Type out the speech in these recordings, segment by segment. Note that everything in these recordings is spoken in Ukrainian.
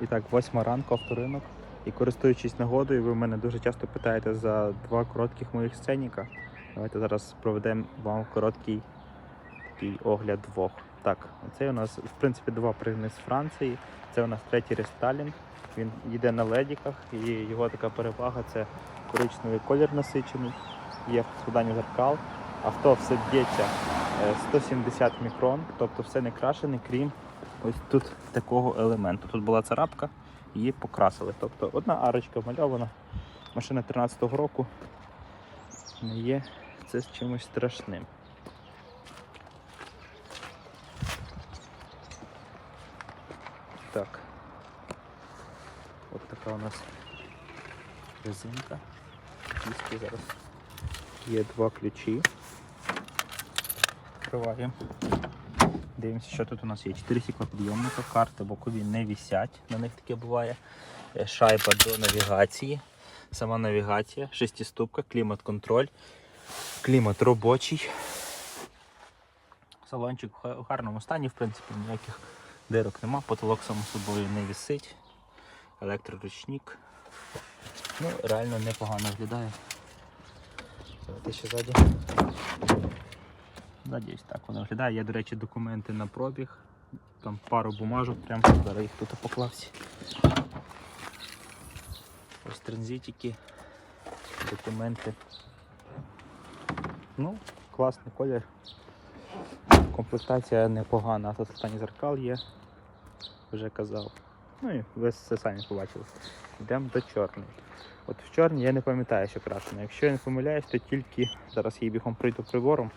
І так, восьма ранку авторинок. І користуючись нагодою, ви мене дуже часто питаєте за два коротких моїх сценіка. Давайте зараз проведемо вам короткий такий огляд двох. Так, це у нас в принципі два пригни з Франції. Це у нас третій рестайлінг. Він йде на ледіках, і його така перевага це коричневий колір насичений, є складання зеркал. Авто все б'ється е, 170 мікрон, тобто все не крашене, крім ось тут такого елементу. Тут була царапка, її покрасили. Тобто одна арочка вмальована, машина 13-го року. Не є це з чимось страшним. Так. От така у нас резинка. Диски зараз. Є два ключі. Відкриваємо. Дивимося, що тут у нас є. 4 стеклопідйомника, карти бокові не висять, на них таке буває. Е, Шайба до навігації. Сама навігація, шестиступка, клімат-контроль, клімат робочий. Салончик в гарному стані, в принципі, ніяких дирок нема, потолок само собою не висить. Електроручник. Ну, реально непогано виглядає. Давайте ще ззаді. Ззаді ось так воно виглядає. Є, до речі, документи на пробіг. Там пару бумажок, прям зараз їх тут поклався. Ось транзитики, документи. Ну, класний колір. Комплектація непогана, тут автоскладання зеркал є, вже казав. Ну і ви все самі побачили. Йдемо до чорної. От в чорній я не пам'ятаю, що крашено. Якщо я не помиляюсь, то тільки зараз її бігом прийду прибором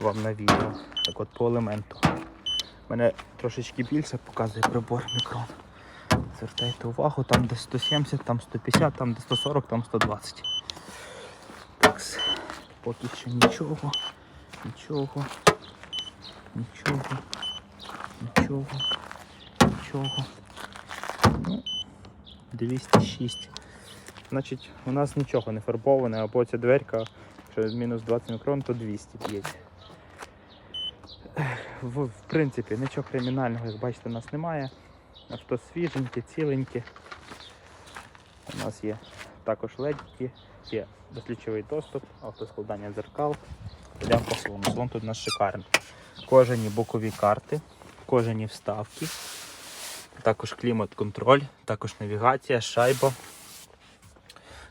вам на відео. Так от по елементу. Мене трошечки більше показує прибор мікрон. Звертайте увагу, там де 170, там 150, там де 140, там 120. Так, поки що нічого, нічого, нічого, нічого, нічого. Ну, 206. Значить, у нас нічого не фарбоване, або ця дверка, якщо мінус 20 мікрон, то 200 б'ється. В, в принципі, нічого кримінального, як бачите, у нас немає. Авто свіженьке, ціленьке. У нас є також ледики, є дослідчовий доступ, автоскладання дзеркал. По салону. Салон тут у нас шикарний. Кожені бокові карти, кожені вставки, також клімат-контроль, також навігація, шайба.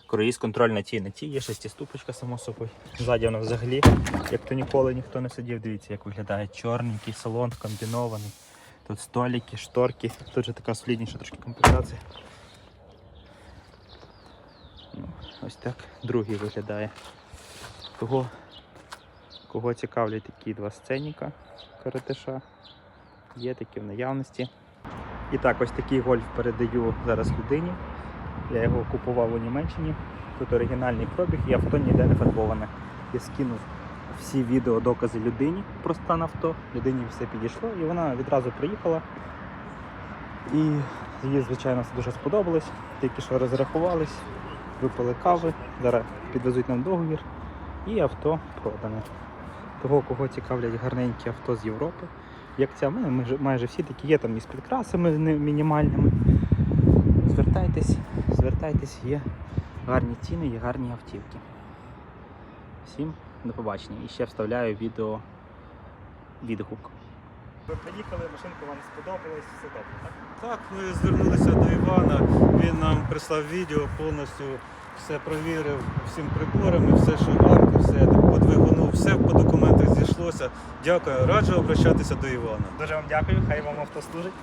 Круїз контроль на тій, на тій, є шестиступочка, само собою. Ззаді вона взагалі, як то ніколи ніхто не сидів, дивіться, як виглядає чорненький салон, комбінований. Тут столики, шторки, тут же така солідніша трошки комплектація. Ну, ось так другий виглядає. Кого, кого цікавлять такі два сценіка каратиша, є такі в наявності. І так, ось такий гольф передаю зараз людині. Я його купував у Німеччині. Тут оригінальний пробіг і авто ніде не фарбоване. Я скинув всі відео докази людині про стан авто. Людині все підійшло і вона відразу приїхала. І їй, звичайно, це дуже сподобалось. Тільки що розрахувались, випили кави, зараз підвезуть нам договір і авто продане. Того, кого цікавлять гарненькі авто з Європи, як ця, в мене майже, майже всі такі є там із підкрасами мінімальними. Звертайтесь, звертайтесь, є гарні ціни, є гарні автівки. Всім до побачення. І ще вставляю відео відгук. Ви приїхали, машинка вам сподобалась, все добре, так? Так, ми звернулися до Івана. Він нам прислав відео, повністю все провірив всім приборами, все, що арки, все так по двигуну, все по документах зійшлося. Дякую, раджу обращатися до Івана. Дуже вам дякую, хай вам авто служить.